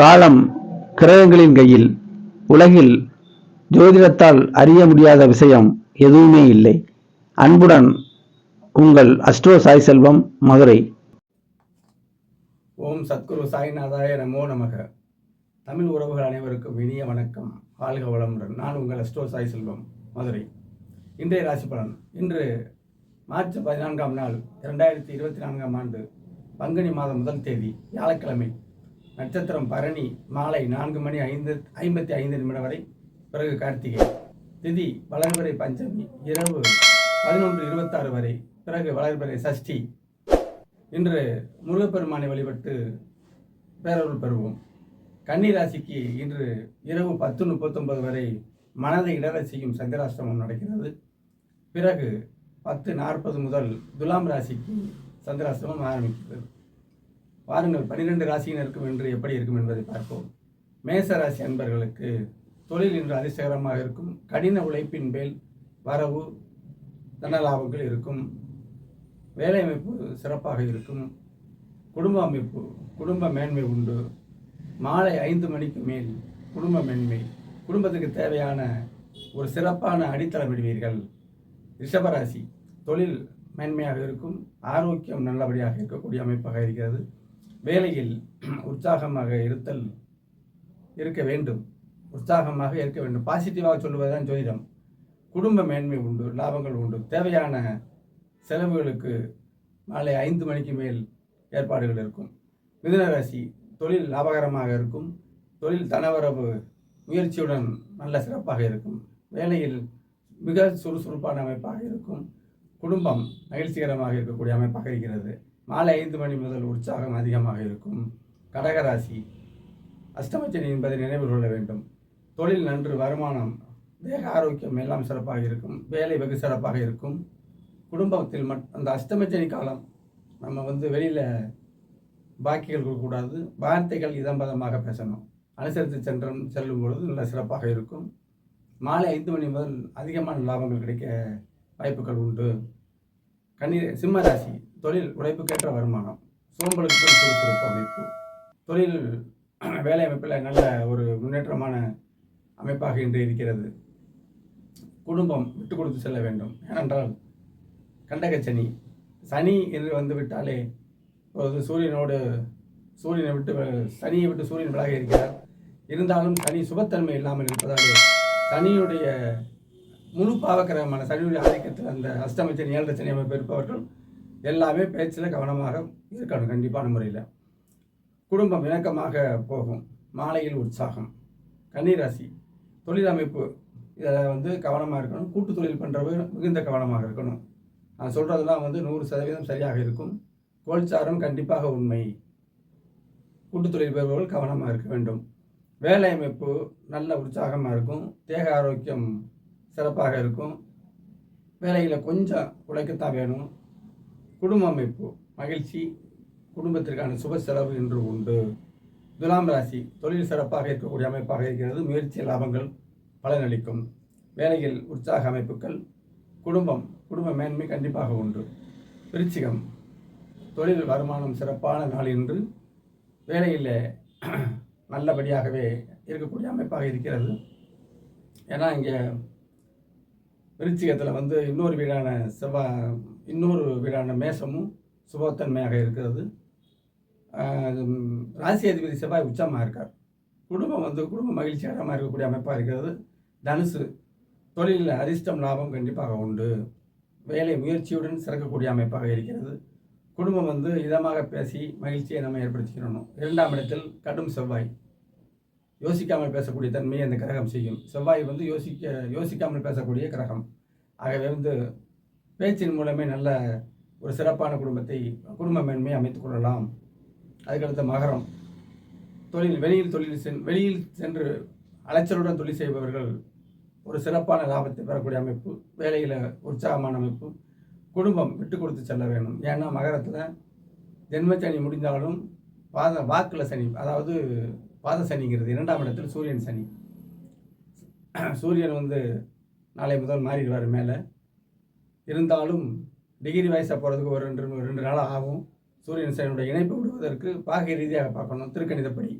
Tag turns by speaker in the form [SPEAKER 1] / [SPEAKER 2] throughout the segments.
[SPEAKER 1] காலம் கிரகங்களின் கையில் உலகில் ஜோதிடத்தால் அறிய முடியாத விஷயம் எதுவுமே இல்லை. அன்புடன் உங்கள் அஸ்ட்ரோ சாய் செல்வம் மதுரை.
[SPEAKER 2] ஓம் சத்குரு சாய்நாதாய நமோ நமக. தமிழ் உறவுகள் அனைவருக்கும் இனிய வணக்கம். வாழ்க வளமுடன். நான் உங்கள் அஸ்ட்ரோ சாய் செல்வம் மதுரை. இன்றைய ராசி பலன். இன்று மார்ச் பதினான்காம் நாள் இரண்டாயிரத்தி இருபத்தி நான்காம் ஆண்டு பங்குனி மாதம் முதல் தேதி வியாழக்கிழமை. நட்சத்திரம் பரணி மாலை நான்கு மணி ஐந்து ஐம்பத்தி ஐந்து நிமிடம் வரை பிறகு கார்த்திகை. திதி வளர்பிறை பஞ்சமி. இரவு பதினொன்று இருபத்தாறு வரை பிறகு வளர்பிறை சஷ்டி. இன்று முருகப்பெருமானை வழிபட்டு பேரருள் பெறுவோம். கன்னி ராசிக்கு இன்று இரவு பத்து முப்பத்தொன்பது வரை மனதை இடரச் செய்யும் சந்திராஷ்டமம் நடக்கிறது. பிறகு பத்து நாற்பது முதல் துலாம் ராசிக்கு சந்திராஷ்டமம் ஆரம்பிக்கிறது. வாருங்கள் பன்னிரெண்டு ராசியினருக்கும் என்று எப்படி இருக்கும் என்பதை பார்ப்போம். மேச ராசி அன்பர்களுக்கு தொழில் இன்று அதிர்ஷ்டகரமாக இருக்கும். கடின உழைப்பின் மேல் வரவு தனலாபங்கள் இருக்கும். வேலை அமைப்பு சிறப்பாக இருக்கும். குடும்ப அமைப்பு குடும்ப மேன்மை உண்டு. மாலை ஐந்து மணிக்கு மேல் குடும்ப மேன்மை குடும்பத்துக்கு தேவையான ஒரு சிறப்பான அடித்தளம் விடுவீர்கள் ரிஷபராசி தொழில் மேன்மையாக இருக்கும் ஆரோக்கியம் நல்லபடியாக இருக்கக்கூடிய அமைப்பாக இருக்கிறது. வேலையில் உற்சாகமாக இருத்தல் இருக்க வேண்டும். உற்சாகமாக இருக்க வேண்டும். பாசிட்டிவாக சொல்லுவதுதான் ஜோதிடம். குடும்ப மேன்மை உண்டு லாபங்கள் உண்டு. தேவையான செலவுகளுக்கு மாலை ஐந்து மணிக்கு மேல் ஏற்பாடுகள் இருக்கும். மிதுன ராசி தொழில் லாபகரமாக இருக்கும். தொழில் தனவரவு முயற்சியுடன் நல்ல சிறப்பாக இருக்கும். வேலையில் மிக சுறுசுறுப்பான அமைப்பாக இருக்கும். குடும்பம் மகிழ்ச்சிகரமாக இருக்கக்கூடிய அமைப்பாக இருக்கிறது. மாலை ஐந்து மணி முதல் உற்சாகம் அதிகமாக இருக்கும். கடகராசி அஷ்டமச்சனி என்பதை நினைவில் கொள்ள வேண்டும். தொழில் நன்று வருமானம் தேக ஆரோக்கியம் எல்லாம் சிறப்பாக இருக்கும். வேலை வெகு சிறப்பாக இருக்கும். குடும்பத்தில் மட் அந்த அஷ்டமச்சனி காலம் நம்ம வந்து வெளியில் பாக்கிகள் கொடுக்கக்கூடாது. வார்த்தைகள் இதம்பதமாக பேசணும். அனுசரித்து சென்றும் செல்லும் பொழுது நல்ல சிறப்பாக இருக்கும். மாலை ஐந்து மணி முதல் அதிகமான லாபங்கள் கிடைக்க வாய்ப்புகள் உண்டு. கண்ணீர் சிம்ம ராசி தொழில் உழைப்புக்கேற்ற வருமானம் சோம்பலுக்கு சுறுசுறுப்பு அமைப்பு. தொழில் வேலை அமைப்பில் நல்ல ஒரு முன்னேற்றமான அமைப்பாக இன்று இருக்கிறது. குடும்பம் விட்டு கொடுத்து செல்ல வேண்டும். ஏனென்றால் கண்டகச்சனி சனி என்று வந்து விட்டாலே சூரியனோடு சூரியனை விட்டு சனியை விட்டு சூரியன் விலக இருக்கிறார். இருந்தாலும் சனி சுபத்தன்மை இல்லாமல் இருப்பதாலே சனியுடைய முழு பாவக்கிரகமான சனியுடைய ஆதிக்கத்தில் அந்த அஷ்டமச்சனி ஏழரை சனி அமைப்பு இருப்பவர்கள் எல்லாமே பேச்சில் கவனமாக இருக்கணும் கண்டிப்பான முறையில். குடும்பம் இணக்கமாக போகும். மாலையில் உற்சாகம். கன்னிராசி தொழில் அமைப்பு இதில் வந்து கவனமாக இருக்கணும். கூட்டு தொழில் பண்ணுறவங்க மிகுந்த கவனமாக இருக்கணும். நான் சொல்கிறதெல்லாம் வந்து நூறு சதவீதம் சரியாக இருக்கும். கோல்சாரம் கண்டிப்பாக உண்மை. கூட்டு தொழில் பெறுபவர்கள் கவனமாக இருக்க வேண்டும். வேலை அமைப்பு நல்ல உற்சாகமாக இருக்கும். தேக ஆரோக்கியம் சிறப்பாக இருக்கும். வேலையில் கொஞ்சம் உழைக்கத்தான் வேணும். குடும்ப அமைப்பு மகிழ்ச்சி குடும்பத்திற்கான சுப செலவு என்று உண்டு. துலாம் ராசி தொழில் சிறப்பாக இருக்கக்கூடிய அமைப்பாக இருக்கிறது. முயற்சி லாபங்கள் பலனளிக்கும். வேலையில் உற்சாக அமைப்புகள் குடும்பம் குடும்ப மேன்மை கண்டிப்பாக உண்டு. விருச்சிகம் தொழில் வருமானம் சிறப்பான நாள் என்று வேலையில் நல்லபடியாகவே இருக்கக்கூடிய அமைப்பாக இருக்கிறது. ஏன்னா இங்கே விருச்சிகத்தில் வந்து இன்னொரு வீடான செவ்வாய் இன்னொரு வீடான மேசமும் சுபத்தன்மையாக இருக்கிறது. ராசி அதிபதி செவ்வாய் உச்சமாக இருக்கார். குடும்பம் வந்து குடும்ப மகிழ்ச்சிகரமாக இருக்கக்கூடிய அமைப்பாக இருக்கிறது. தனுசு தொழிலில் அதிர்ஷ்டம் லாபம் கண்டிப்பாக உண்டு. வேலை முயற்சியுடன் சிறக்கக்கூடிய அமைப்பாக இருக்கிறது. குடும்பம் வந்து இதமாக பேசி மகிழ்ச்சியை நம்ம ஏற்படுத்திக்கிறணும் இரண்டாம் இடத்தில் கடும் செவ்வாய். யோசிக்காமல் பேசக்கூடிய தன்மையை அந்த கிரகம் செய்யும். செவ்வாய் வந்து யோசிக்க யோசிக்காமல் பேசக்கூடிய கிரகம். ஆகவே வந்து பேச்சின் மூலமே நல்ல ஒரு சிறப்பான குடும்பத்தை குடும்ப மேன்மையை அமைத்துக் கொள்ளலாம். அதுக்கடுத்த மகரம். தொழில் வெளியில் தொழில் சென் வெளியில் சென்று அலைச்சலுடன் தொழில் செய்பவர்கள் ஒரு சிறப்பான லாபத்தை பெறக்கூடிய அமைப்பு வேலையில் உற்சாகமான அமைப்பு குடும்பம் விட்டு கொடுத்து செல்ல வேணும் ஏன்னா மகரத்தில் ஜென்மச்சனி முடிந்தாலும் பாத வாக்கில் சனி அதாவது பாத சனிங்கிறது இரண்டாம் இடத்தில் சூரியன் சனி. சூரியன் வந்து நாளை முதல் மாறிடுவார் மேலே. இருந்தாலும் டிகிரி வயசாக போகிறதுக்கு ஒரு ரெண்டு ரெண்டு நாள் ஆகும். சூரியன் சனியுடைய இணைப்பு விடுவதற்கு பாகை ரீதியாக பார்க்கணும் திருக்கணிதப்படி.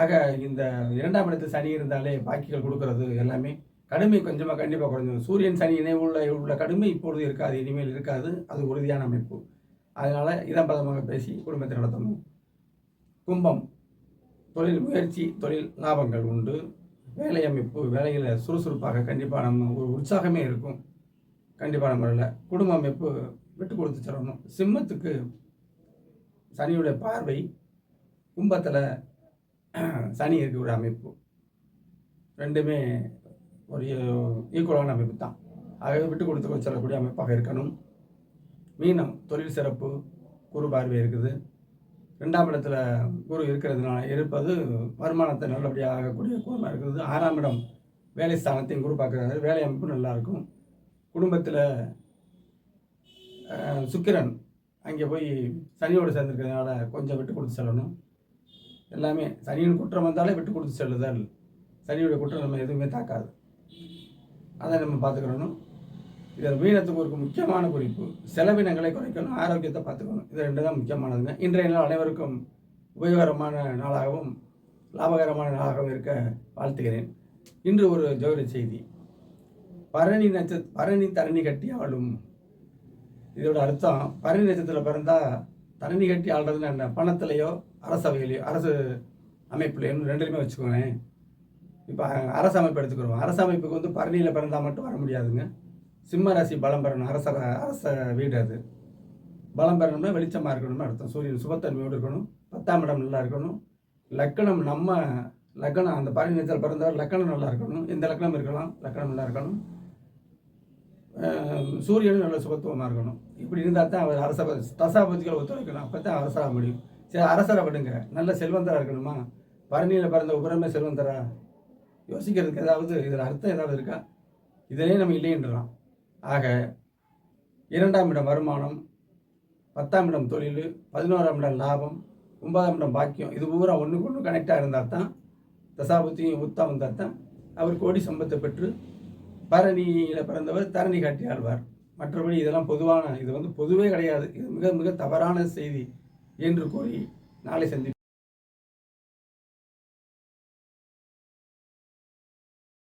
[SPEAKER 2] ஆக இந்த இரண்டாம் இடத்தில் சனி இருந்தாலே பாக்கிகள் கொடுக்கறது எல்லாமே கடுமை கொஞ்சமாக கண்டிப்பாக குறைஞ்சிடும் சூரியன் சனி இணைவுள்ள உள்ள உள்ள கடுமை இப்பொழுது இருக்காது இனிமேல் இருக்காது. அது உறுதியான அமைப்பு. அதனால் இதம்பதமாக பேசி குடும்பத்தை நடத்தணும். கும்பம். தொழில் முயற்சி தொழில் லாபங்கள் உண்டு. வேலை அமைப்பு வேலையில் சுறுசுறுப்பாக கண்டிப்பாக நம்ம ஒரு உற்சாகமே இருக்கும். கண்டிப்பான முறையில் குடும்ப அமைப்பு விட்டு கொடுத்து செல்லணும் சிம்மத்துக்கு சனியுடைய பார்வை கும்பத்தில் சனி இருக்கக்கூடிய அமைப்பு. ரெண்டுமே ஒரு ஈக்குவலான அமைப்பு தான். ஆகவே விட்டு கொடுத்து செல்லக்கூடிய அமைப்பாக இருக்கணும். மீனம் தொழில் சிறப்பு குறு பார்வை இருக்குது. ரெண்டாம் இடத்துல குரு இருக்கிறதுனால இருப்பது வருமானத்தை நல்லபடியாக ஆகக்கூடிய குடும்பம் இருக்கிறது. ஆறாம் இடம் வேலை ஸ்தானத்தையும் குரு பார்க்குறாரு. வேலை அமைப்பு நல்லா இருக்கும். குடும்பத்தில் சுக்கிரன் அங்கே போய் சனியோடு சேர்ந்துருக்கிறதுனால கொஞ்சம் விட்டு கொடுத்து செல்லணும். எல்லாமே சனியின் குற்றம் வந்தாலே விட்டு கொடுத்து செல்லுதல். சனியோட குற்றம் நம்ம எதுவுமே தாக்காது. அதை நம்ம பார்த்துக்கிறணும் இதில் மீனத்துக்கு ஒரு முக்கியமான குறிப்பு. செலவினங்களை குறைக்கணும் ஆரோக்கியத்தை பார்த்துக்கணும். இது ரெண்டு தான் முக்கியமானதுங்க. இன்றைய நாள் அனைவருக்கும் உபயோகரமான நாளாகவும் லாபகரமான நாளாகவும் இருக்க வாழ்த்துகிறேன். இன்று ஒரு ஜோதிட செய்தி. பரணி நட்ச பரணி தரணி கட்டி ஆளும். இதோட அர்த்தம் பரணி நட்சத்திரத்தில் பிறந்தால் தரணி கட்டி ஆள்றதுன்னு என்ன? பணத்திலையோ அரசவையிலையோ அரசு அமைப்புலையோ ரெண்டுலையுமே வச்சுக்கோங்க இப்போ அரசு அமைப்பு எடுத்துக்கிறோம். அரசு அமைப்புக்கு வந்து பரணியில் பிறந்தால் மட்டும் வர முடியாதுங்க. சிம்ம ராசி பலம் பெறணும். அரச அரச வீடு அது. பலம் பெறணும்னா வெளிச்சமாக இருக்கணும்னு அர்த்தம். சூரியன் சுபத்தன்மையோடு இருக்கணும். பத்தாம் இடம் நல்லா இருக்கணும். லக்கணம் நம்ம லக்கணம் அந்த பரணி பிறந்தவர் லக்கணம் நல்லா இருக்கணும். எந்த லக்கணம் இருக்கலாம். லக்கணம் நல்லா இருக்கணும். சூரியனும் நல்ல சுபத்துவமாக இருக்கணும். இப்படி இருந்தால் தான் அவர் அரச தசாபதிகளை ஒத்துழைக்கணும். அப்போ தான் அரசராக முடியும். சரி அரசரை விடுங்க. நல்ல செல்வந்தராக இருக்கணுமா? பரணியில் பிறந்த உபரமே செல்வந்தரா? யோசிக்கிறதுக்கு ஏதாவது இதில் அர்த்தம் ஏதாவது இருக்கா? இதிலே நம்ம இல்லைன்றலாம் ஆக இரண்டாம் இடம் வருமானம் பத்தாம் இடம் தொழில் பதினோராம் இடம் லாபம் ஒன்பதாம் இடம் பாக்கியம். இது பூரா ஒன்றுக்கு ஒன்று கனெக்டாக இருந்தால் தான் தசாபுத்தியும் உத்தா வந்தால் தான் அவர் கோடி சம்பத்தை பெற்று பரணியில் பிறந்தவர் தரணி காட்டி ஆழ்வார். மற்றபடி இதெல்லாம் பொதுவான இது வந்து பொதுவே கிடையாது. இது மிக மிக தவறான செய்தி என்று கூறி நாளை சந்திப்போம்.